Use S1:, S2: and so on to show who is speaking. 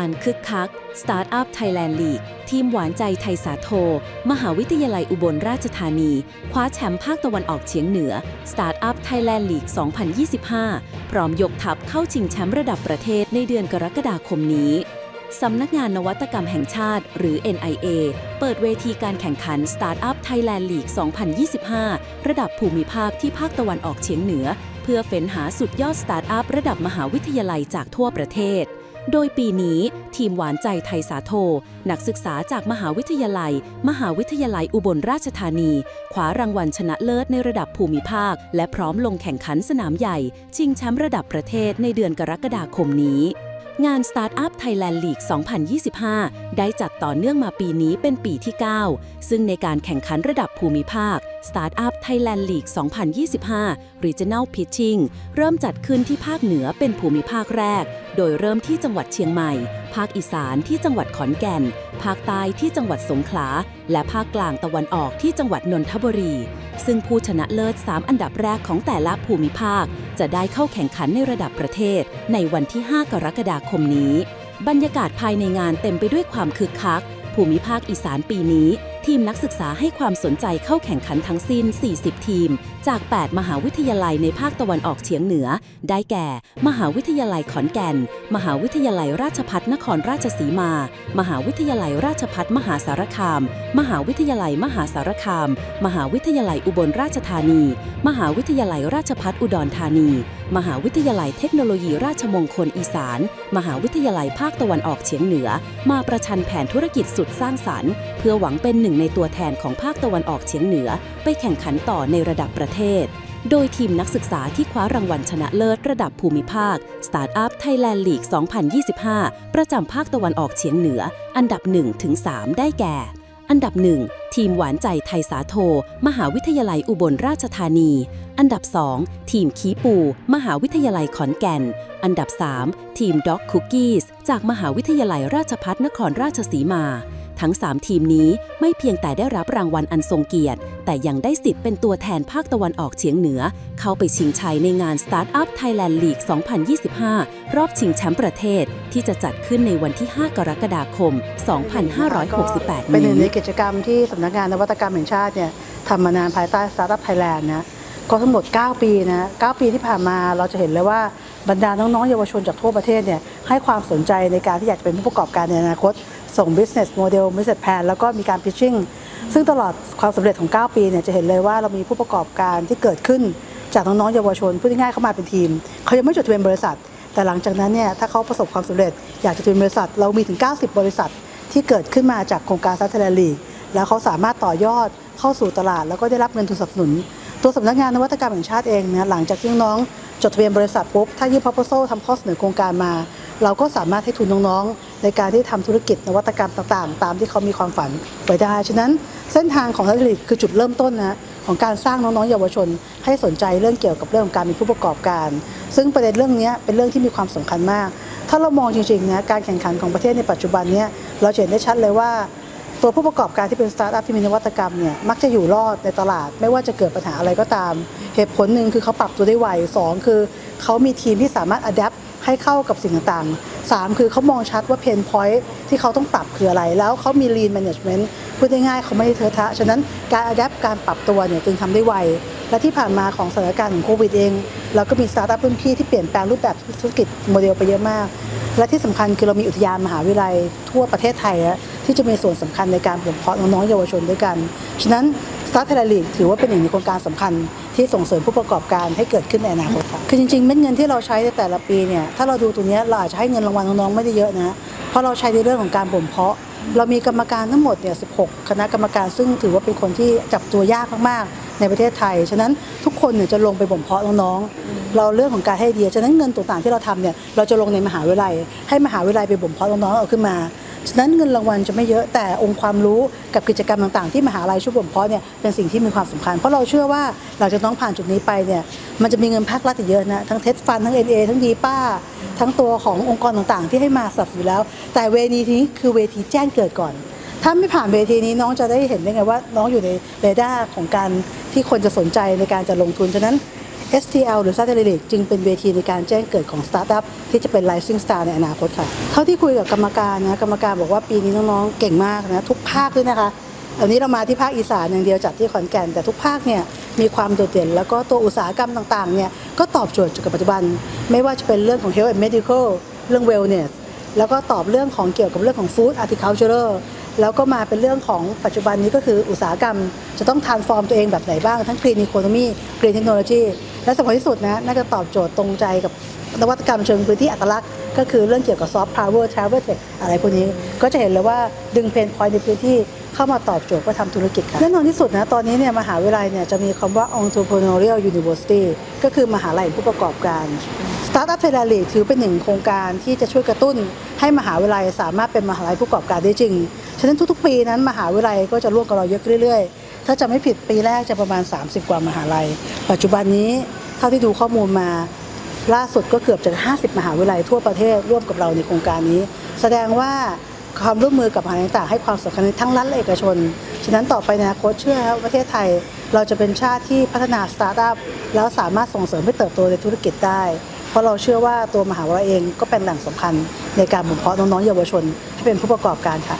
S1: านคึกคัก Startup Thailand League ทีมหวานใจไทยสาโท มหาวิทยาลัยอุบลราชธานี คว้าแชมป์ภาคตะวันออกเฉียงเหนือ Startup Thailand League 2025 พร้อมยกทัพเข้าชิงแชมป์ระดับประเทศในเดือนกรกฎาคมนี้สำนักงานนวัตกรรมแห่งชาติ หรือ NIA เปิดเวทีการแข่งขัน Startup Thailand League 2025 ระดับภูมิภาคที่ภาคตะวันออกเฉียงเหนือ เพื่อเฟ้นหาสุดยอดสตาร์ทอัพระดับมหาวิทยาลัยจากทั่วประเทศ โดยปีนี้ทีมหวานใจไทยสาโท นักศึกษาจากมหาวิทยาลัย มหาวิทยาลัยอุบลราชธานีคว้ารางวัลชนะเลิศในระดับภูมิภาค และพร้อมลงแข่งขันสนามใหญ่ ชิงแชมป์ระดับประเทศในเดือนกรกฎาคมนี้ งาน Startup Thailand League 2025 ได้จัดต่อเนื่องมาปีนี้เป็นปีที่ 9 ซึ่งในการแข่งขันระดับภูมิภาค Startup Thailand League 2025 Regional Pitching เริ่มจัดขึ้นที่ภาคเหนือเป็นภูมิภาคแรก โดยเริ่มที่จังหวัดเชียงใหม่ ภาคอีสานที่จังหวัดขอนแก่น ภาคใต้ที่จังหวัดสงขลา และภาคกลางตะวันออกที่จังหวัดนนทบุรี ซึ่งผู้ชนะเลิศ 3 อันดับแรกของแต่ละภูมิภาค จะได้เข้าแข่งขันในระดับประเทศ ในวันที่ 5 กรกฎาคมนี้ บรรยากาศภายในงานเต็มไปด้วยความคึกคัก ภูมิภาคอีสานปีนี้ ทีมนักศึกษาให้ความสนใจเข้าแข่งขันทั้งสิ้น 40 ทีม จาก 8 มหาวิทยาลัยในภาคตะวันออกเฉียงเหนือ ได้แก่ มหาวิทยาลัยขอนแก่น มหาวิทยาลัยราชภัฏนครราชสีมา มหาวิทยาลัยราชภัฏมหาสารคาม มหาวิทยาลัยมหาสารคาม มหาวิทยาลัยอุบลราชธานี มหาวิทยาลัยราชภัฏอุดรธานี มหาวิทยาลัยเทคโนโลยีราชมงคลอีสาน มหาวิทยาลัยภาคตะวันออกเฉียงเหนือ มาประชันแผนธุรกิจสุดสร้างสรรค์ เพื่อหวังเป็นหนึ่งในตัวแทนของภาคตะวันออกเฉียงเหนือ ไปแข่งขันต่อในระดับประเทศ โดยทีมนักศึกษาที่คว้ารางวัลชนะเลิศระดับภูมิภาค Startup Thailand League 2025 ประจำภาคตะวันออกเฉียงเหนือ อันดับ 1-3 ได้แก่ อันดับ 1 ทีมหวานใจไทยสาโท มหาวิทยาลัยอุบลราชธานี อันดับ 2 ทีมคีปู มหาวิทยาลัยขอนแก่น อันดับ 3 ทีมด็อกคุกกี้จากมหาวิทยาลัยราชพัฒนครราชสีมา ทั้ง 3 ทีมนี้ไม่เพียงแต่ได้รับรางวัลอันทรงเกียรติ แต่ยังได้สิทธิ์เป็นตัวแทนภาคตะวันออกเฉียงเหนือ เข้าไปชิงชัยในงาน Startup Thailand League 2025 รอบชิงแชมป์ประเทศที่จะจัดขึ้นในวันที่ 5 กรกฎาคม 2568
S2: เป็นหนึ่งใน
S1: นี้
S2: กิจกรรมที่สำนักงานนวัตกรรมแห่งชาติเนี่ยทำมานานภายใต้ Startup Thailand นะก็ทั้งหมด 9 ปีนะ 9 ปีที่ผ่านมาเราจะเห็นเลยว่าบรรดาน้องๆเยาวชนจากทั่วประเทศเนี่ยให้ความสนใจในการที่อยากจะเป็นผู้ประกอบการในอนาคต ส่ง business model business plan แล้วก็มีการ pitching ซึ่งตลอดความสำเร็จของ 9 ปีเนี่ยจะเห็นเลยว่าเรามีผู้ประกอบการที่เกิดขึ้น จากน้องๆเยาวชนพูดง่ายๆเข้ามาเป็นทีม เขายังไม่จดทะเบียนบริษัท แต่หลังจากนั้นเนี่ยถ้าเขาประสบความสำเร็จอยากจะจดทะเบียนบริษัท เรามีถึง 90 บริษัทที่เกิดขึ้นมาจากโครงการซัตเทอร์ลีแล้วเขาสามารถต่อยอดเข้าสู่ตลาด แล้วก็ได้รับเงินทุนสนับสนุน ตัวสำนักงานนวัตกรรมแห่งชาติเองเนี่ยหลังจากที่น้องๆจดทะเบียนบริษัทปุ๊บถ้ายื่น proposal ทำข้อเสนอโครงการมา เราก็สามารถให้ทุนน้องๆ ในการที่ทำธุรกิจนวัตกรรมต่างๆ ตามที่เขามีความฝันไว้ได้ ฉะนั้นเส้นทางของทัศนคือจุดเริ่มต้นนะของการสร้างน้องๆเยาวชน ให้สนใจเรื่องเกี่ยวกับเรื่องของการเป็นผู้ประกอบการ ซึ่งประเด็นเรื่องนี้เป็นเรื่องที่มีความสำคัญมาก ถ้าเรามองจริงๆนะการแข่งขันของประเทศในปัจจุบันเนี้เราเห็นได้ชัดเลยว่าตัวผู้ประกอบการที่เป็นสตาร์ทอัพที่มีนวัตกรรมเนี่ยมักจะอยู่รอดในตลาด ไม่ว่าจะเกิดปัญหาอะไรก็ตาม เหตุผลหนึ่งคือเขาปรับตัวได้ไวสองคือเขามีทีมที่สามารถอัดแอป ให้เข้ากับสิ่งต่างๆสามคือเขามองชัดว่าเพนพอยท์ที่เขาต้องปรับคืออะไร แล้วเขามี lean management พูดง่ายๆเขาไม่ได้เทอะทะ ฉะนั้นการอัดแอปการปรับตัวเนี่ยจึงทำได้ไว และที่ผ่านมาของสถานการณ์ของโควิดเอง เราก็มีสตาร์ทอัพรุ่นพี่ที่เปลี่ยนแปลงรูปแบบธุรกิจโมเดลไปเยอะมาก และที่สำคัญคือเรามีอุทยานมหาวิทยาลัยทั่วประเทศไทยอะที่จะมีส่วนสำคัญในการบ่มเพาะน้องๆเยาวชนด้วยกัน ฉะนั้น Start Thailand League ถือว่าเป็นหนึ่งในโครงการสำคัญที่ส่งเสริมผู้ประกอบการให้เกิดขึ้นในอนาคตค่ะคือจริงๆเม็ดเงินที่เราใช้ในแต่ละปีเนี่ยถ้าเราดูตัวเนี้ยเราอาจจะให้เงินรางวัลน้องๆไม่ได้เยอะนะเพราะเราใช้ในเรื่องของการบ่มเพาะ เรามีกรรมการทั้งหมดเนี่ย 16 คณะกรรมการซึ่งถือว่าเป็นคนที่จับตัวยากมากๆ ในประเทศไทย ฉะนั้นทุกคนเนี่ยจะลงไปบ่มเพาะน้องๆ เราเรื่องของการให้ไอเดีย ฉะนั้นเงินต่างๆที่เราทำเนี่ย เราจะลงในมหาวิทยาลัย ให้มหาวิทยาลัยไปบ่มเพาะน้องๆเอาขึ้นมา ฉะนั้นเงินรางวัลจะไม่เยอะแต่องค์ความรู้กับกิจกรรมต่างๆ ที่มหาลัยช่วยบ่มเพาะเนี่ยเป็นสิ่งที่มีความสำคัญ เพราะเราเชื่อว่าหลังจากน้องผ่านจุดนี้ไปเนี่ยมันจะมีเงินภาครัฐเยอะนะทั้งเทสฟันทั้ง NA ทั้งดีป้า ทั้งตัวขององค์กรต่างๆ ที่ให้มาสับอยู่แล้ว แต่เวทีนี้คือเวทีแจ้งเกิดก่อน ถ้าไม่ผ่านเวทีนี้น้องจะได้เห็นได้ไงว่า น้องอยู่ในเรดาร์ของการที่คนจะสนใจในการจะลงทุนฉะนั้น STL หรือ Satellite จึงเป็นเวทีในการแจ้งเกิดของสตาร์ทอัพที่จะเป็น Rising Star ในอนาคตค่ะ เท่าที่คุยกับกรรมการนะกรรมการบอกว่าปีนี้น้องๆเก่งมากนะทุกภาคด้วยนะคะอันนี้เรามาที่ภาคอีสานอย่างเดียวจัดที่ขอนแก่นแต่ทุกภาคเนี่ยมีความโดดเด่น แล้วก็ตัวอุตสาหกรรมต่างๆเนี่ยก็ตอบโจทย์กับปัจจุบัน ไม่ว่าจะเป็นเรื่องของ health and medical เรื่อง wellness แล้วก็ตอบเรื่องของเกี่ยวกับเรื่องของ food horticulture แล้วก็มาเป็นเรื่องของปัจจุบันนี้ก็คืออุตสาหกรรม จะต้องทานฟอร์มตัวเองแบบไหนบ้าง ทั้ง green economy green technology และสำคัญที่สุดนะน่าจะตอบโจทย์ตรงใจกับนวัตกรรมเชิงพื้นที่อัตลักษณ์ก็คือเรื่องเกี่ยวกับ soft power travel tech อะไรพวกนี้ ก็จะเห็นเลยว่าดึงเพนพอยในพื้นที่เข้ามาตอบโจทย์เพื่อทำธุรกิจค่ะแน่นอนที่สุดนะ ตอนนี้เนี่ยมหาวิทยาลัยเนี่ยจะมีคำว่า entrepreneurial university ก็คือมหาลัยผู้ประกอบการ Startup Thailand ถือเป็นหนึ่งโครงการที่จะช่วยกระตุ้น ให้มหาวิทยาลัยสามารถเป็นมหาลัยผู้ประกอบการได้จริง ฉะนั้นทุกๆ ปีนั้นมหาวิทยาลัยก็จะร่วมกับเราเยอะเรื่อยๆ ถ้าจะไม่ผิดปีแรกจะประมาณ 30 กว่ามหาลัย ปัจจุบันนี้เท่าที่ดูข้อมูลมาล่าสุดก็เกือบจะ 50 มหาวิทยาลัยทั่วประเทศร่วมกับเราในโครงการนี้ แสดงว่าความร่วมมือกับมหาลัยต่างให้ความสำคัญทั้งรัฐและเอกชน ฉะนั้นต่อไปในอนาคตเชื่อครับประเทศไทย เราจะเป็นชาติที่พัฒนาสตาร์ทอัพแล้วสามารถส่งเสริมให้เติบโตในธุรกิจได้ เพราะเราเชื่อว่าตัวมหาวิทยาลัยเองก็เป็นแหล่งสำคัญในการบ่มเพาะน้องๆเยาวชนให้เป็นผู้ประกอบการค่ะ